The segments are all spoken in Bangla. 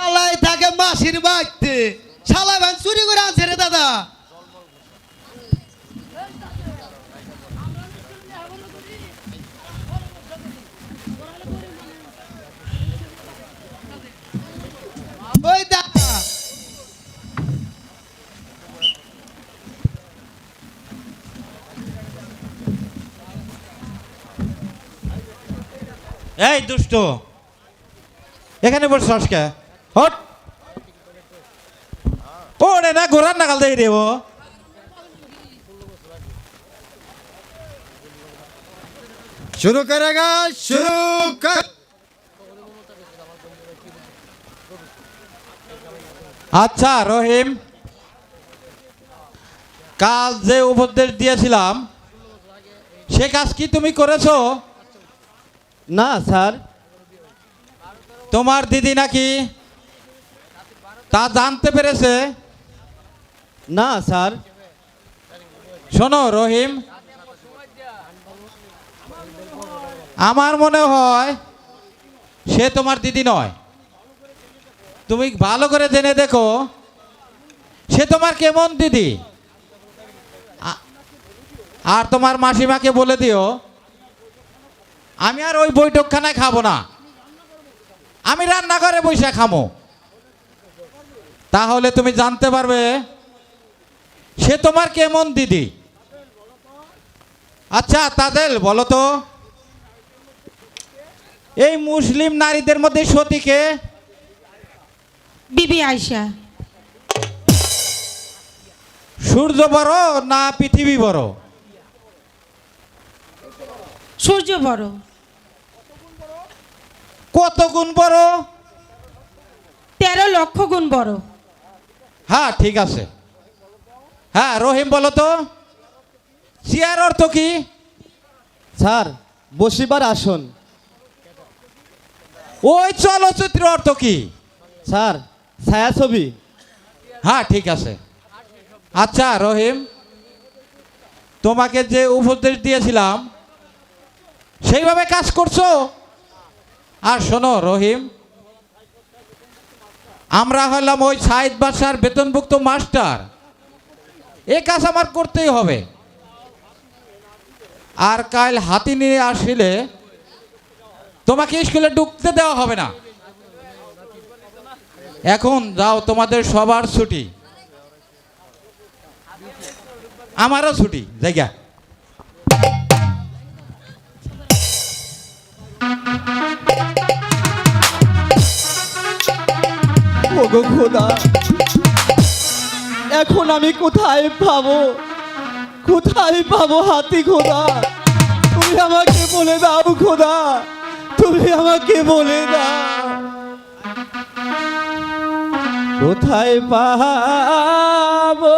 শালায় থাকে মাসির বাড়িতে। শালায় ভান চুরি করে আনছে রে দাদা। এই দুষ্ট, এখানে বসে কে? হট। ওরে না ঘোরার নাগাল দেই রে শুরু করেগা শুরু আচ্ছা রহিম। কাজ যে উপদেশ দিয়েছিলাম সে কাজ কি তুমি করেছ? না স্যার। তোমার দিদি নাকি তা জানতে পেরেছে? না, স্যার। শোনো, রহিম। আমার মনে হয় সে তোমার দিদি নয়। তুমি ভালো করে জেনে দেখো, সে তোমার কেমন দিদি? আর তোমার মাসিমাকে বলে দিও, আমি আর ওই বৈঠকখানায় খাব না। আমি রান্নাঘরে বসে খামো। তাহলে তুমি জানতে পারবে সে তোমার কেমন দিদি? আচ্ছা তাদের বলো তো। এই মুসলিম নারীদের মধ্যে সতীকে বিবি আয়সা সূর্য বড় না পৃথিবী বড়? সূর্য বড়। কত গুণ বড়? তেরো লক্ষ গুণ বড়। হ্যাঁ ঠিক আছে। হ্যাঁ রহিম বলো তো। চেয়ার অর্থ কি? স্যার বসিবার আসন। ওই চলচ্চিত্র অর্থ কি? স্যার ছায়াছবি। হ্যাঁ ঠিক আছে। আচ্ছা রহিম তোমাকে যে উপদেশ দিয়েছিলাম সেইভাবে কাজ করছ? আর শোনো রহিম আমরা হলাম ওই সাইদ বাসার বেতনভুক্ত মাস্টার। এ কাজ আমার করতেই হবে। আর কাল হাতি নিয়ে আসলে তোমাকে স্কুলে ঢুকতে দেওয়া হবে না। এখন যাও, তোমাদের সবার ছুটি। আমারও ছুটি, জায়গা। ওগো খোদা। এখন আমি কোথায় পাবো? কোথায় পাবো হাতি খোদা? তুমি আমাকে বলে দাও খোদা। তুমি আমাকে বলে দাও। কোথায় পাবো?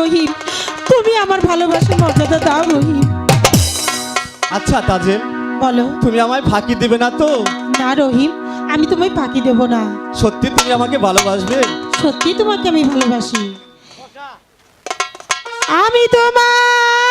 রহিম তুমি আমার ভালোবাসার মর্যাদা দাও রহিম। আচ্ছা তাজেল বলো। তুমি আমায় ফাঁকি দেবে না তো? না রহিম আমি তোমায় ফাঁকি দেব না। সত্যি তুমি আমাকে ভালোবাসবে? সত্যি তোমাকে আমি ভালোবাসি। আমি তোমার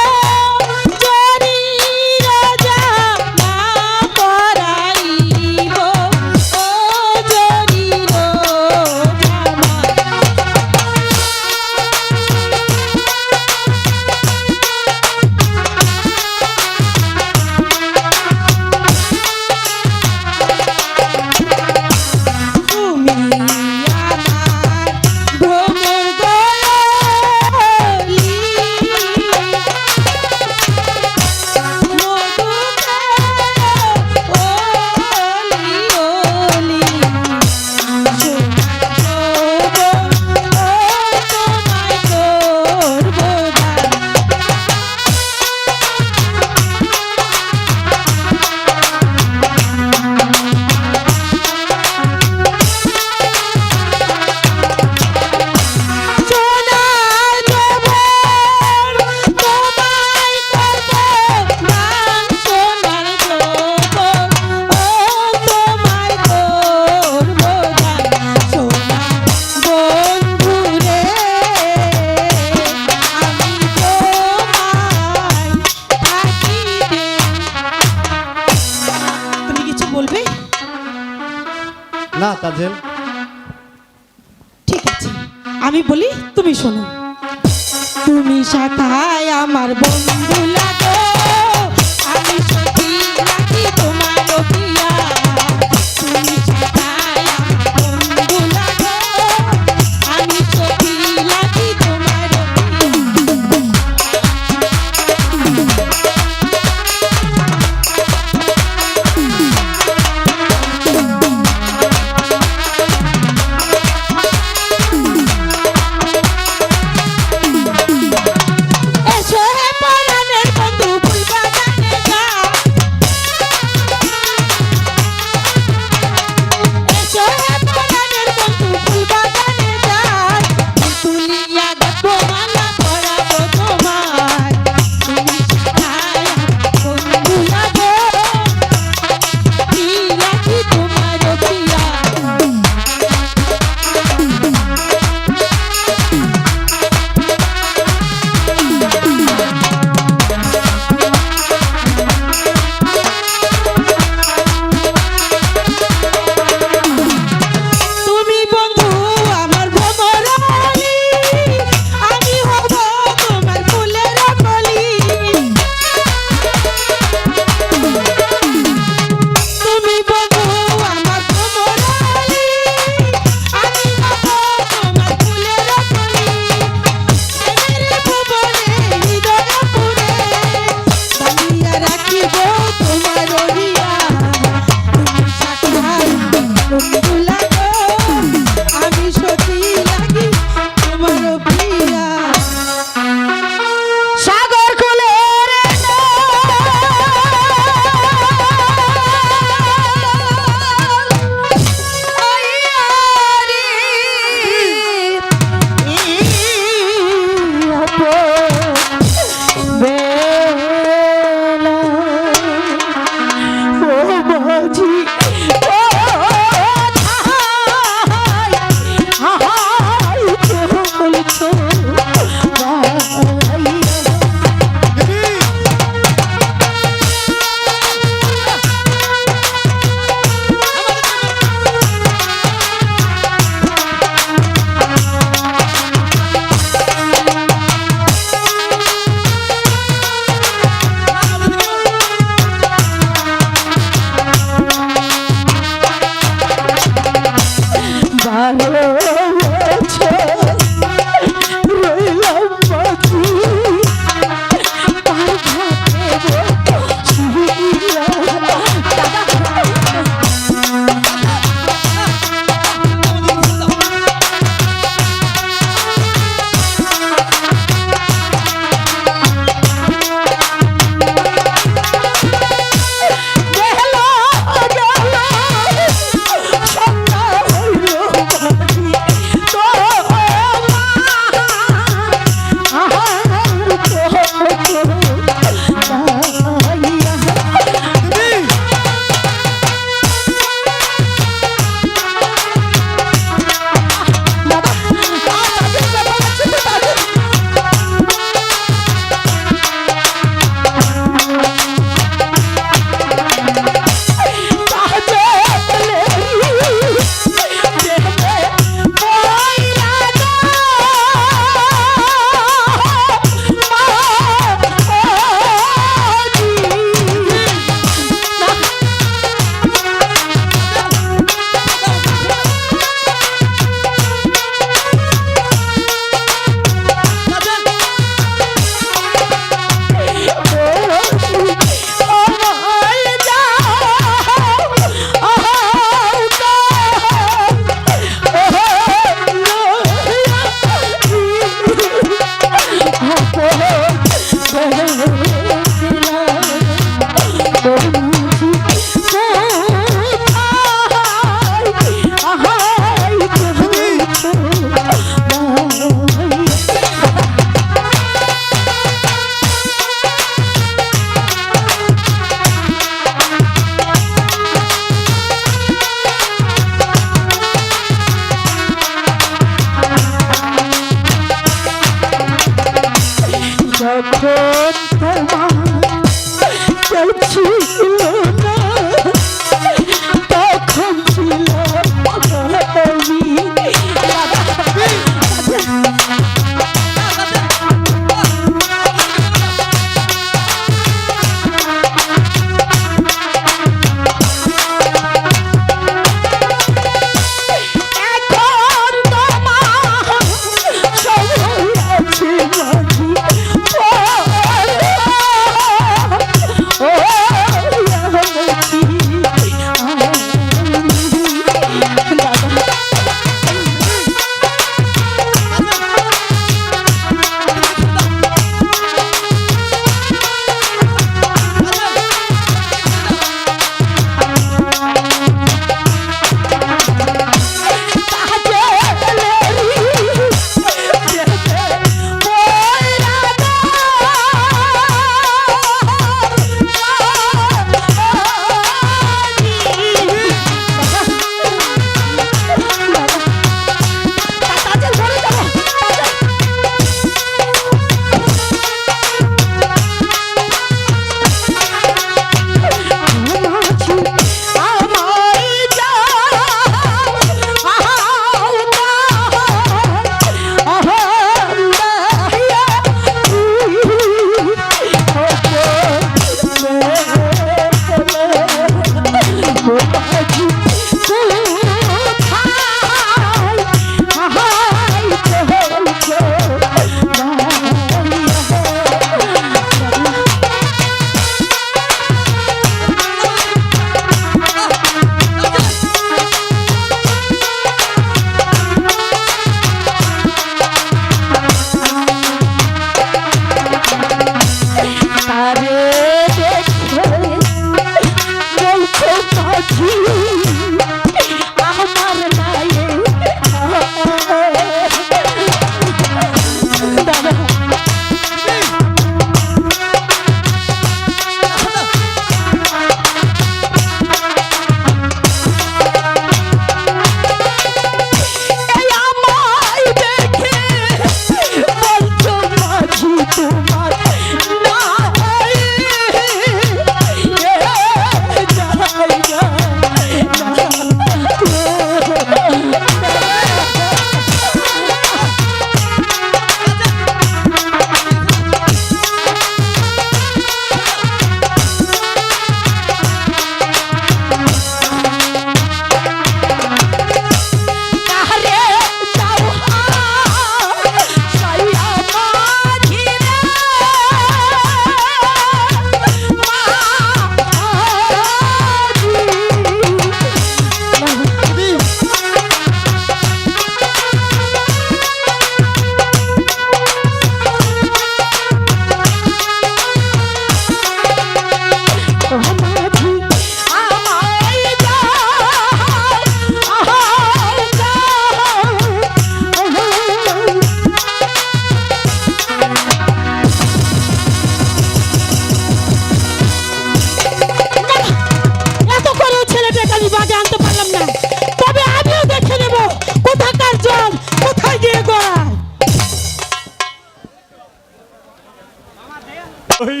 ওই।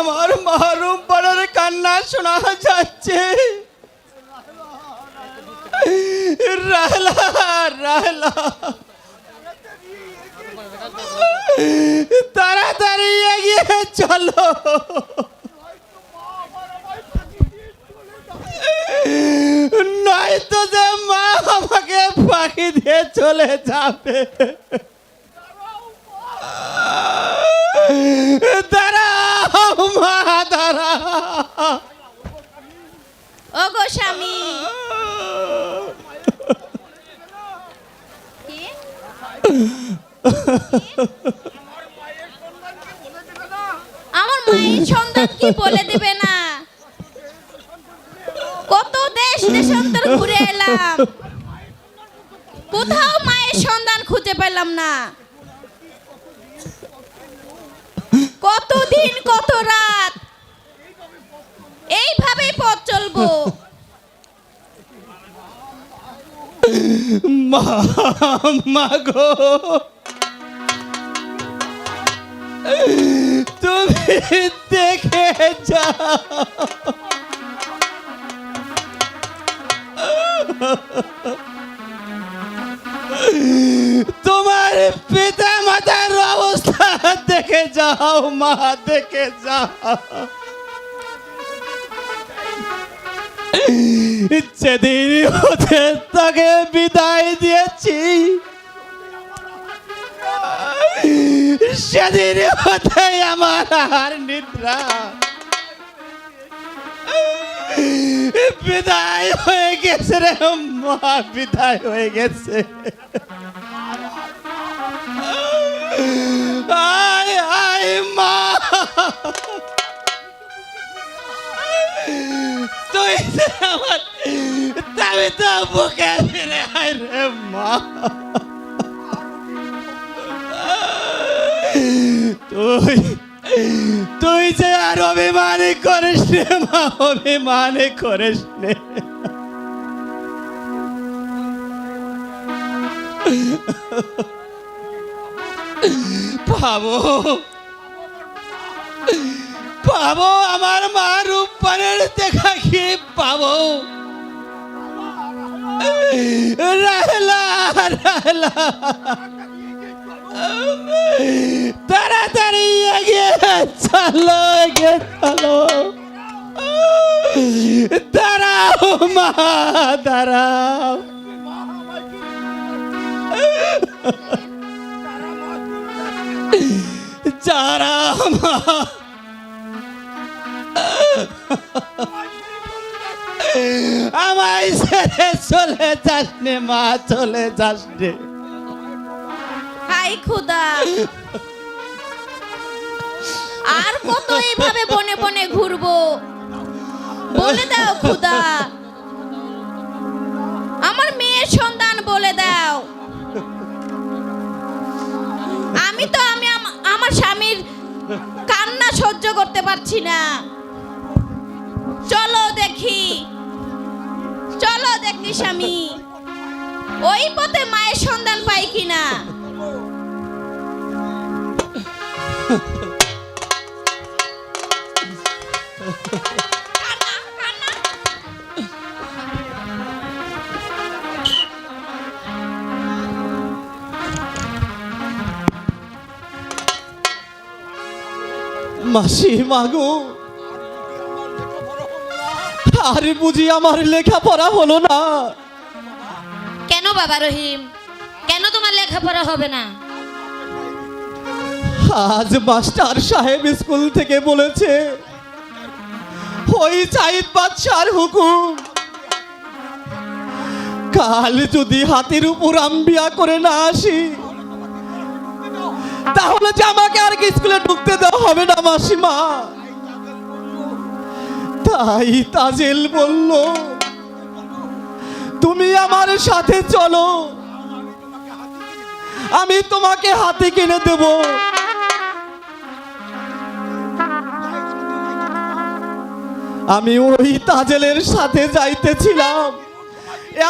আমার মারুম পাড়ার কান্না শোনা যাচ্ছে। রাহলা রাহলা। তাড়াতাড়ি এগিয়ে চলো। নয়তো যে মা আমাকে ফাঁকি দিয়ে চলে যাবে। দাঁড়াও মা দাঁড়াও। ও স্বামী। আমার মায়ের সন্তান কি বলে দেবে না? দেশ ঘুরে এলাম। কোথাও মায়ের সন্ধান খুঁজে পেলাম না। কত দিন কত রাত? এইভাবেই পথ চলবো। মা মা গো। তুমি দেখে যাও। তোমার পিতা মাতার অবস্থা দেখে যাও, মা দেখে যাও। যেদিন হতে তাকে বিদায় দিয়েছি, সেদিন হতে আমার আর নিদ্রা। বিদায় হয়ে গেছে রে মা বিদায় হয়ে গেছে। আয় আয় মা। তুই আমার তবে তো বুকে ফিরে আয় রে মা তুই তুই যে আর অভিমানে করিস রে মা, অভিমানে করিস রে পাবো পাবো আমার মা রূপপানের দেখা কি পাবো? রাহলা রাহলা তাড়াতাড়ি এগিয়ে চলো এগিয়ে চলো। দাঁড়াও মা, দাঁড়াও। যারা মা। আমায় ছেড়ে চলে যাস মা, চলে যাস হাই খুদা আর কত এইভাবে বনে বনে ঘুরবো? বলে দাও খুদা আমার মেয়ের সন্তান বলে দাও। আমি তো আমি আমার স্বামীর কান্না সহ্য করতে পারছি না। চলো দেখি। চলো দেখি স্বামী। ওই পথে মায়ের সন্ধান পাই কিনা? মাসি মাগো আরে বুঝি আমার লেখাপড়া হলো না। কেন বাবা রহিম? কেন তোমার লেখাপড়া হবে না? আজ মাস্টার সাহেব স্কুল থেকে বলেছে ওই চাইদ বাদশার হুকুম। কাল যদি হাতের উপর আম্বিয়া করে না আসি তাহলে যে আমাকে আর কি স্কুলে ঢুকতে দেওয়া হবে না, মাসিমা? তাই তাজেল বলল, তুমি আমার সাথে চলো। আমি তোমাকে হাতে কিনে দেবো। আমি ওই তাজেলের সাথে যাইতেছিলাম।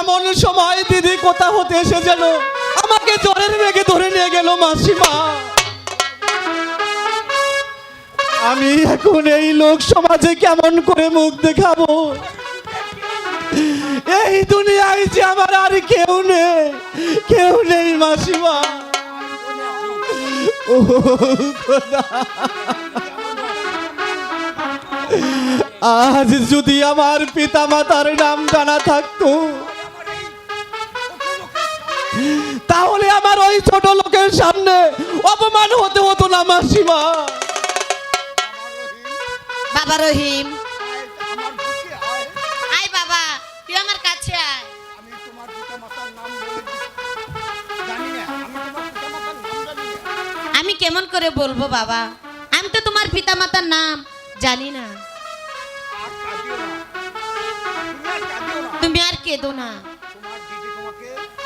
এমন সময় দিদি কোথা হতে এসে যেন আমাকে জ্বরের মেঘে ধরে নিয়ে গেল মাসিমা। আমি এখন এই লোক সমাজে কেমন করে মুখ দেখাবো? এই দুনিয়ায় যে আমার আর কেউ নেই কেউ নেই মাসিমা। আজ যদি আমার পিতা মাতার নাম জানা থাকতো ওই ছোট লোকের সামনে অপমান হতে হতো না মাসিমা। বাবা রহিম। আয় বাবা তুই আমার কাছে আয়। আমি কেমন করে বলব বাবা? আমি তো তোমার পিতামাতার নাম জানি না। তুমি আর কেঁদো না।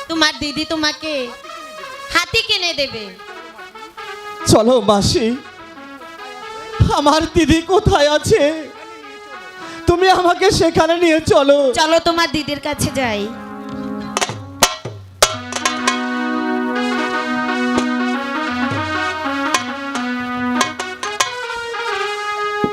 তোমার দিদি তোমাকে হাতি কিনে দেবে। চলো মাসি আমার দিদি কোথায় আছে? তুমি আমাকে সেখানে নিয়ে চলো। চলো তোমার দিদির কাছে যাই।